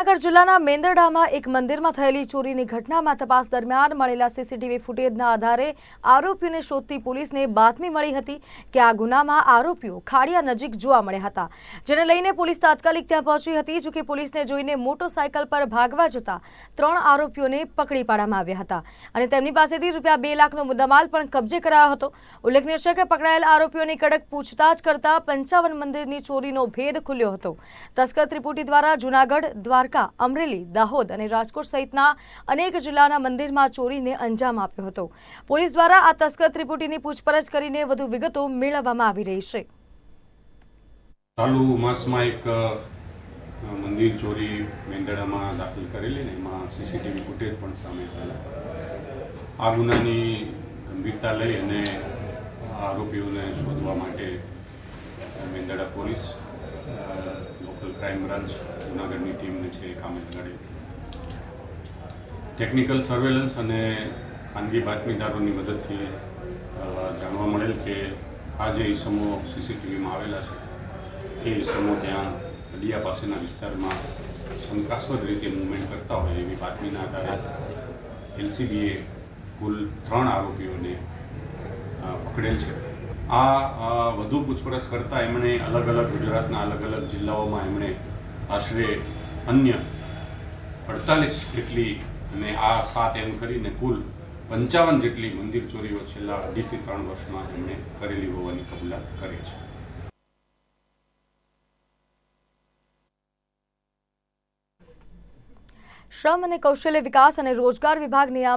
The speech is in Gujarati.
જૂનાગઢ જિલ્લાના મેંદરડામાં એક મંદિરમાં થયેલી ચોરીની ઘટનામાં તપાસ દરમિયાન મળેલા સીસીટીવી ફૂટેજના આધારે આરોપીઓને શોધતી પોલીસને બાતમી મળી હતી કે આ ગુનામાં આરોપીઓ ખાડિયા નજીક જોવા મળ્યા હતા. જેને લઈને પોલીસ તાત્કાલિક ત્યાં પહોંચી હતી જોકે પોલીસને જોઈને મોટરસાયકલ પર ભાગવા જતા ત્રણ આરોપીઓને પકડી પાડવામાં આવ્યા હતા. અને તેમની પાસેથી રૂપિયા બે લાખનો મુદ્દામાલ પણ કબજે કરાયો હતો. ઉલ્લેખનીય છે કે પકડાયેલ આરોપીઓની કડક પૂછતાછ કરતા પંચાવન મંદિરની ચોરીનો ભેદ ખુલ્યો હતો. તસ્કર ત્રિપુટી દ્વારા જૂનાગઢ, દ્વારકા અમરેલી, દાહોદ અને રાજકોટ સહિતના અનેક જિલ્લાના મંદિરમાં ચોરીને અંજામ આપ્યો હતો. પોલીસ દ્વારા આ તસ્કર ત્રિપુટીની પૂછપરછ કરીને વધુ વિગતો મેળવવામાં આવી રહી છે. ચાલુ માસમાં એક મંદિર ચોરી મેંદડામાં દાખલ કરેલી ને એમાં સીસીટીવી ફૂટેજ પણ સામે થયેલા આ ગુનાની ગંભીરતા લઈ અને આરોપીઓને શોધવા માટે Mendarda police local crime branch જુનાગઢની ટીમને છે એ કામે લગાડી ટેકનિકલ સર્વેલન્સ અને ખાનગી બાતમીદારોની મદદથી જાણવા મળેલ કે આ જે ઈસમો સીસીટીવીમાં આવેલા છે એ ઈસમો ત્યાં અડિયા પાસેના વિસ્તારમાં શંકાસ્પદ રીતે મૂવમેન્ટ કરતા હોય એવી બાતમીના આધારે એલસીબીએ કુલ ત્રણ આરોપીઓને પકડેલ છે. આ વધુ પૂછપરછ કરતાં એમણે અલગ અલગ ગુજરાતના અલગ અલગ જિલ્લાઓમાં એમણે આશરે અન્ય અડતાલીસ જેટલી અને આ સાત એમ કરીને કુલ પંચાવન જેટલી મંદિર ચોરીઓ છેલ્લા અઢીથી ત્રણ વર્ષમાં એમણે કરેલી હોવાની કબૂલાત કરી છે. શ્રમ અને કૌશલ્ય વિકાસ અને રોજગાર વિભાગ નિયામક